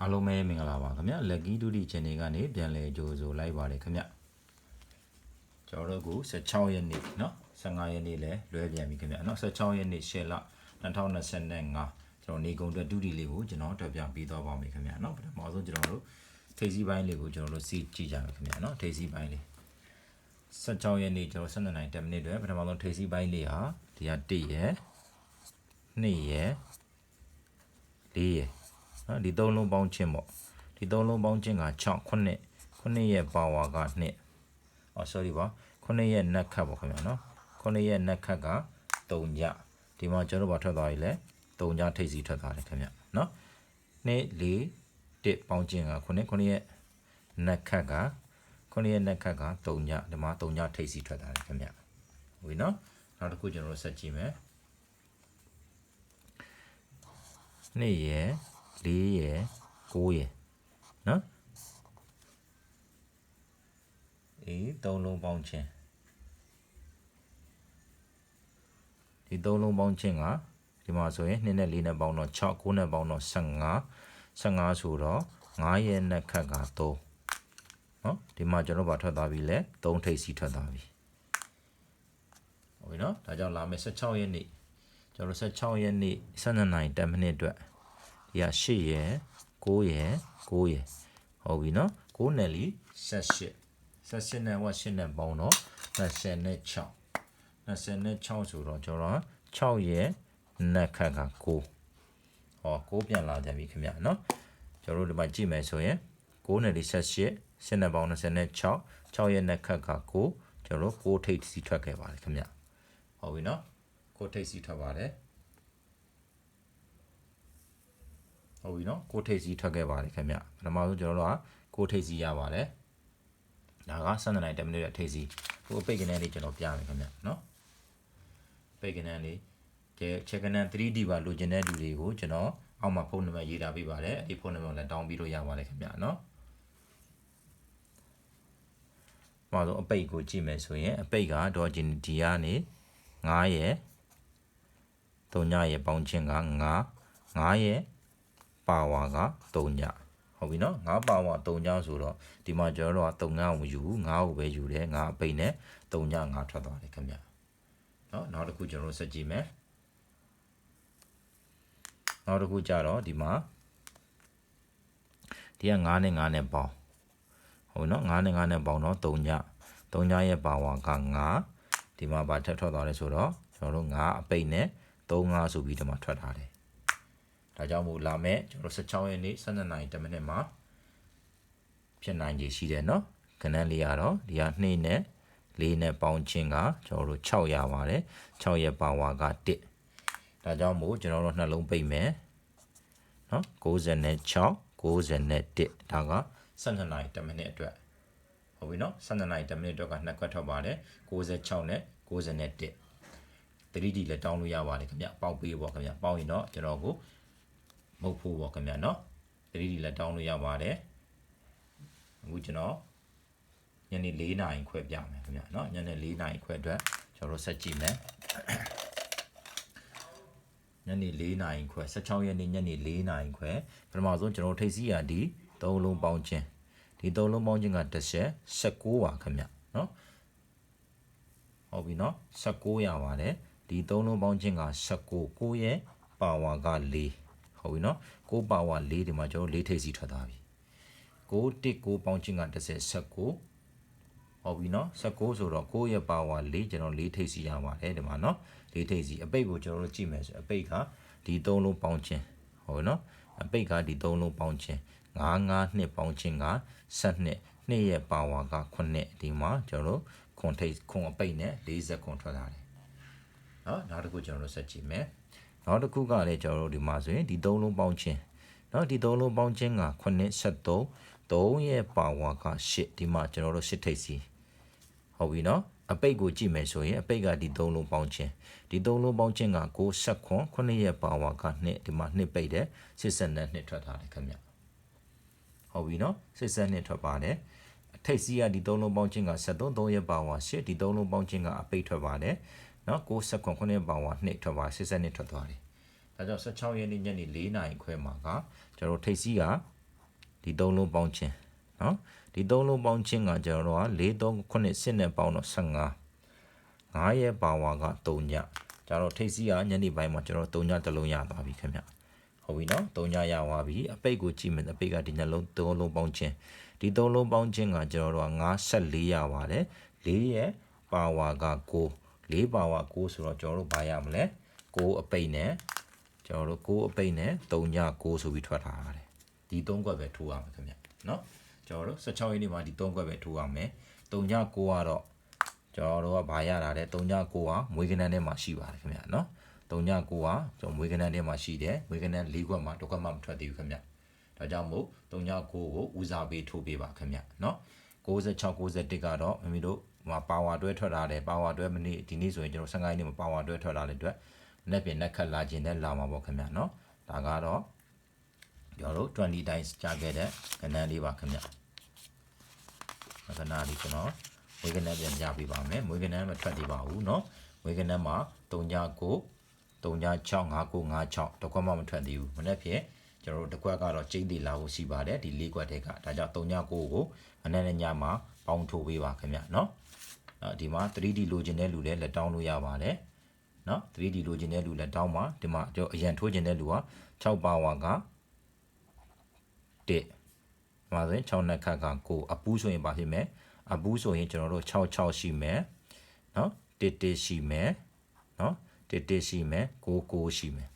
အားလုံးပဲမင်္ဂလာပါခင်ဗျာလက်ကြီးဒုတိ channel ကနေပြန်လည်ကြိုဆိုလိုက်ပါတယ်ခင်ဗျကျွန်တော်တို့က16ရက်နေ့เนาะ15ရက်နေ့လဲလွဲပြန်ပြီခင်ဗျာเนาะ16ရက်နေ့ရှယ်လ2025ကျွန်တော်နေကုန်အတွက်ဒုတိလေးကိုကျွန်တော်တက်ပြပေးသွားပါမယ်ခင်ဗျာเนาะပထမဆုံးကျွန်တော်တို့ထိပ်စီးပိုင်းလေးကိုကျွန်တော်တို့စီကြည့်ကြမယ်ခင်ဗျာเนาะထိပ်စီးပိုင်းလေး16ရက်နေ့ကျွန်တော်12နိုင်10မိနစ်တွင်ပထမဆုံးထိပ်စီးပိုင်းလေးဟာဒီဟာ1ရက်2ရက်4ရက် နော်ဒီသုံးလုံးပေါင်းချင်းပေါ့ဒီသုံးလုံးပေါင်းချင်းက6 9 9ရဲ့ပါဝါက2အော် sorry ပါ9ရဲ့နက်ခတ်ပေါ့ခင်ဗျာနော်9ရဲ့နက်ခတ်က3ညဒီမှာကျွန်တော်တို့ဘာထွက်သွားပြီလဲ3ညထိပ်စီထွက်သွားတယ်ခင်ဗျာနော်2 4 1ပေါင်းချင်းက9 9ရဲ့နက်ခတ်က9ရဲ့နက်ခတ်က3ညဒီမှာ3ညထိပ်စီထွက်သွားတယ်ခင်ဗျာဟုတ်ပြီနော်နောက်တစ်ခုကျွန်တော်တို့ဆက်ကြည့်မယ်2ရဲ့ 4ရယ်9ရယ်နော်အေးသုံးလုံးပေါင်းချင်းဒီသုံးလုံးပေါင်းချင်းကဒီမှာဆိုရင်2နဲ့4နဲ့ပေါင်းတော့6 9နဲ့ပေါင်းတော့15 15ဆိုတော့9ရဲ့နဲ့ခက်က3နော်ဒီမှာကျွန်တော်ဗာထွက်သွားပြီလဲ3ထိပ်စီထွက်သွားပြီဟုတ်ပြီနော်ဒါကြောင့်လာမယ်16ရက်နေ့ကျွန်တော်16ရက်နေ့12နိုင်10မိနစ်အတွက် ဒီက8ရယ်9ရယ်9ရယ်ဟုတ်ပြီနော်9နဲ့လီ78 78နဲ့ဝက်8နဲ့ပေါင်းတော့26 26ဆိုတော့ကျွန်တော်6ရယ်နက်ခတ်က9ဟော9ပြန်လာကြပြီခင်ဗျာနော်ကျွန်တော်တို့ဒီမှာကြည့်မယ်ဆိုရင်9နဲ့လီ78 8နဲ့ပေါင်း26 6ရဲ့နက်ခတ်က9ကျွန်တော်တို့6ထိပ်စီထွက်ခဲ့ပါတယ်ခင်ဗျာဟုတ်ပြီနော်6ထိပ်စီထွက်ပါတယ် ဟုတ်ပြီနော်ကိုထိပ်စီထွက်ခဲ့ပါတယ်ခင်ဗျပထမဆုံးကျွန်တော်တို့ကကိုထိပ်စီရပါတယ်ဒါက12နိုင်10မိနစ်ရဲ့ထိပ်စီဟိုပိတ်ကနေလေးကျွန်တော်ပြမယ်ခင်ဗျနော်ပိတ်ကနေလေးကျဲချက်ကနေ 3D ပါလိုချင်တဲ့လူတွေကိုကျွန်တော်အောက်မှာဖုန်းနံပါတ်ရေးထားပေးပါတယ်အဲ့ဒီဖုန်းနံပါတ်လည်းတောင်းပြီးလို့ရပါတယ်ခင်ဗျနော်မှာတော့အပိတ်ကိုကြည့်မယ်ဆိုရင်အပိတ်ကဒေါ်ဂျင်ဒီကနေ9ရဲ့3ညရဲ့ပေါင်းချင်းက9 9ရဲ့ ပါဝါက3ညဟုတ်ပြီနော်9ပါဝါ3ညဆိုတော့ဒီမှာကျွန်တော်တို့က3ညကိုမယူဘူး9ကိုပဲယူတယ်9အပိတ်နဲ့3ည9ထွက်သွားတယ်ခင်ဗျနော်နောက်တစ်ခုကျွန်တော်တို့ဆက်ကြည့်မယ်နောက်တစ်ခုကြတော့ဒီမှာဒီက9နဲ့9နဲ့ပေါင်းဟုတ်နော်9နဲ့9နဲ့ပေါင်းတော့3ည3ညရဲ့ပါဝါက9ဒီမှာဗာထက်ထွက်သွားတယ်ဆိုတော့ကျွန်တော်တို့9အပိတ်နဲ့3 5ဆိုပြီးဒီမှာထွက်ထားတယ် ဒါကြောင့်မို့လာမဲ့ကျွန်တော်16ရက်နေ့12နာရီ10မိနစ်မှာဖြစ်နိုင်ခြေရှိတယ်เนาะခဏလေးရတော့ဒီက2နဲ့4နဲ့ပေါင်းချင်းကကျွန်တော်တို့6ရပါတယ်6ရဲ့ပါဝါက1ဒါကြောင့်မို့ကျွန်တော်တို့နှလုံးပိတ်မယ်เนาะ96 91ဒါက12နာရီ10မိနစ်အတွက်ဟုတ်ပြီเนาะ12နာရီ10မိနစ်အတွက်ကနှစ်ခွက်ထွက်ပါတယ်96နဲ့91 3D လည်းတောင်းလို့ရပါတယ်ခင်ဗျပေါက်ပေးပေါ့ခင်ဗျပေါက်ရင်တော့ကျွန်တော်ကို မဟုတ်ဖို့ပေါ့ခင်ဗျနော် 3D လည်းတောင်းလို့ရပါတယ်အခုကျွန်တော်ညနေ4နာရီခွဲပြမယ်ခင်ဗျနော်ညနေ4နာရီခွဲအတွက်ကျွန်တော်ဆက်ကြည့်မယ်ညနေ4နာရီခွဲ16ရက်နေ့ညနေ4နာရီခွဲပထမဆုံးကျွန်တော်ထိပ်စီးရဒီ3လုံးပေါင်းခြင်းဒီ3လုံးပေါင်းခြင်းကတစ်ချက်16ပါခင်ဗျနော်ဟုတ်ပြီနော်16ရပါတယ်ဒီ3လုံးပေါင်းခြင်းက16 9ရဲ့ပါဝါက4 ဟုတ်ပြီနော်6ပါဝါ4ဒီမှာကျွန်တော်4ထိပ်စီထွက်သွားပြီ6 1 6ပေါင်းချင်းက30 19ဟုတ်ပြီနော်19ဆိုတော့6ရဲ့ပါဝါ4ကျွန်တော်4ထိပ်စီရပါတယ်ဒီမှာနော်4ထိပ်စီအပိတ်ကိုကျွန်တော်တို့ကြည့်မယ်ဆိုအပိတ်ကဒီ3လုံးပေါင်းချင်းဟုတ်ပြီနော်အပိတ်ကဒီ3လုံးပေါင်းချင်း9 9နှစ်ပေါင်းချင်းက12နှစ်ရဲ့ပါဝါက9ဒီမှာကျွန်တော်တို့ခွန်ထိပ်ခွန်အပိတ်နဲ့40ခွန်ထွက်လာတယ်နော်နောက်တစ်ခုကျွန်တော်တို့ဆက်ကြည့်မယ် နောက်တစ်ခုကလည်းကျွန်တော်တို့ဒီမှာဆိုရင်ဒီသုံးလုံးပေါင်းချင်းเนาะဒီသုံးလုံးပေါင်းချင်းက9 73 3ရဲ့ပါဝါက8ဒီမှာကျွန်တော်တို့8ထိပ်စီဟုတ်ပြီเนาะအပိတ်ကိုကြည့်မယ်ဆိုရင်အပိတ်ကဒီသုံးလုံးပေါင်းချင်းဒီသုံးလုံးပေါင်းချင်းက9 7 9ရဲ့ပါဝါက2ဒီမှာ2ပိတ်တယ်80နဲ့2ထွက်ထားတယ်ခင်ဗျဟုတ်ပြီเนาะ80နဲ့ထွက်ပါတယ်ထိပ်စီးကဒီသုံးလုံးပေါင်းချင်းက73 3ရဲ့ပါဝါ8ဒီသုံးလုံးပေါင်းချင်းကအပိတ်ထွက်ပါတယ် နော်6ဆက်ခွန်ခုနှစ်ပေါင်ဝ2ထွက်ပါ80နှစ်ထွက်သွားတယ်ဒါကြောင့်16ရက်နေ့ညနေ4နာရီခွဲမှာကကျွန်တော်ထိပ်စီးကဒီသုံးလုံးပေါင်းခြင်းနော်ဒီသုံးလုံးပေါင်းခြင်းကကျွန်တော်တို့က4 3 9 10နဲ့ပေါင်းတော့15 9ရဲ့ပါဝါက3ညကျွန်တော်ထိပ်စီးကညနေပိုင်းမှာကျွန်တော်3ညတစ်လုံးရသွားပြီခင်ဗျဟုတ်ပြီနော်3ညရသွားပြီအပိတ်ကိုကြည့်မယ်အပိတ်ကဒီနှလုံး3လုံးပေါင်းခြင်းဒီ3လုံးပေါင်းခြင်းကကျွန်တော်တို့က54ရပါတယ်4ရဲ့ပါဝါက9 4ပါဝါ9ဆိုတော့ကျွန်တော်တို့ဘာရမလဲ9အပိတ်နဲ့ကျွန်တော်တို့9အပိတ်နဲ့3ည9ဆိုပြီးထွက်ထားရတယ်ဒီ3ခွက်ပဲထိုးရမှာခင်ဗျနော်ကျွန်တော်တို့16ရက်နေ့မှာဒီ3ခွက်ပဲထိုးရမယ်3ည9ကတော့ကျွန်တော်တို့ကဘာရတာလဲ39ကမွေးကနန်းထဲမှာရှိပါတယ်ခင်ဗျာနော်39ကကျွန်တော်မွေးကနန်းထဲမှာရှိတယ်မွေးကနန်း၄ခွက်မှာတစ်ခွက်မှမထွက်သေးဘူးခင်ဗျာဒါကြောင့်မို့39ကိုဦးစားပေးထိုးပေးပါခင်ဗျာနော်96 91ကတော့မမီတို့ ဟိုပါဝါတွဲထွက်လာတယ်ပါဝါတွဲမနေ့ဒီနေ့ဆိုရင်ကျွန်တော်15ရက်နေ့မှာပါဝါတွဲထွက်လာတဲ့အတွက်လက်ပြင်လက်ခတ်လာခြင်းနဲ့လာမှာပေါ့ခင်ဗျာနော်ဒါကတော့ကျွန်တော်တို့20 times ကြာခဲ့တဲ့ကနန်းလေးပါခင်ဗျာခဏလေးကျွန်တော် မွေးကနန်းပြန်ပြပေးပါမယ်မွေးကနန်းမထွက်သေးပါဘူးเนาะမွေးကနန်းမှာ39 39 5956တကွက်မှမထွက်သေးဘူးမနေ့ဖြစ် ကျွန်တော်တို့တစ်ခွက်ကတော့ကျိန်းသေးလာဖို့ရှိပါတယ်ဒီလေးခွက်ထဲကဒါကြောင့်3ည9ကိုမနေ့ညမှာပေါင်းထိုးပေးပါခင်ဗျနော်အဲဒီမှာ 3D လိုချင်တဲ့လူလည်းလက်တောင်းလို့ရပါတယ်နော် 3D လိုချင်တဲ့လူလက်တောင်းမှာဒီမှာကျွန်တော်အရန်ထိုးချင်တဲ့လူက6ပါဝါက1မှာဆိုရင်6နှက်ခတ်က9အပူးဆိုရင်ပါဖြစ်မယ်အပူးဆိုရင်ကျွန်တော်တို့66ရှိမယ်နော်1 1ရှိမယ်နော်1 1ရှိမယ်9 9ရှိမယ်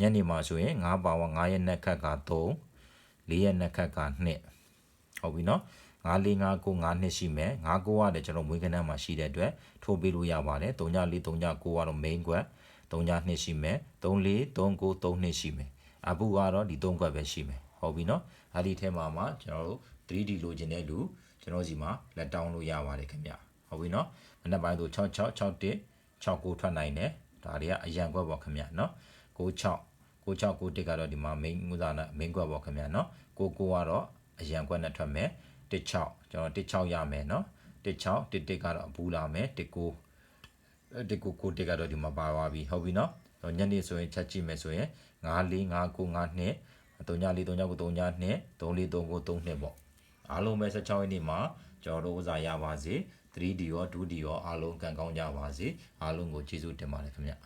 ညနေမှာဆိုရင်9ပါဝါ9ရက်နှက်ခတ်က3 4ရက်နှက်ခတ်က2ဟုတ်ပြီနော်9459 9နှစ်ရှိမယ်59ကလည်းကျွန်တော်မွေးကနန်းမှာရှိတဲ့အတွက်ထိုးပေးလို့ရပါတယ်3ည4 3ည9ကတော့ main ကွက်3ညနှစ်ရှိမယ်34 39 3နှစ်ရှိမယ်အခုကတော့ဒီ3ကွက်ပဲရှိမယ်ဟုတ်ပြီနော်အဲ့ဒီထဲမှာမှကျွန်တော်တို့ 3D လိုချင်တဲ့လူကျွန်တော်စီမှာလက်တောင်းလို့ရပါတယ်ခင်ဗျဟုတ်ပြီနော်မနေ့ပိုင်းဆို6661 69ထွက်နိုင်တယ်ဒါတွေကအရန်ကွက်ပေါ့ခင်ဗျနော် 96 9691ကတော့ဒီမှာ main ငွေစာနဲ့ main ကွက်ပေါ့ခင်ဗျာနော်99ကတော့အရန်ကွက်နဲ့ထွက်မယ်16ကျွန်တော်16ရမယ်နော်16 11ကတော့အပူလာမယ်19 19 91ကတော့ဒီမှာပါသွားပြီဟုတ်ပြီနော်ညနေဆိုရင်ချက်ကြည့်မယ်ဆိုရင်945992 3439392 343932ပေါ့အားလုံးပဲ16ရက်နေ့မှာကျွန်တော်တို့ဥစားရပါစေ 3D ရော 2D ရောအားလုံးကံကောင်းကြပါစေအားလုံးကိုကျေးဇူးတင်ပါတယ်ခင်ဗျာ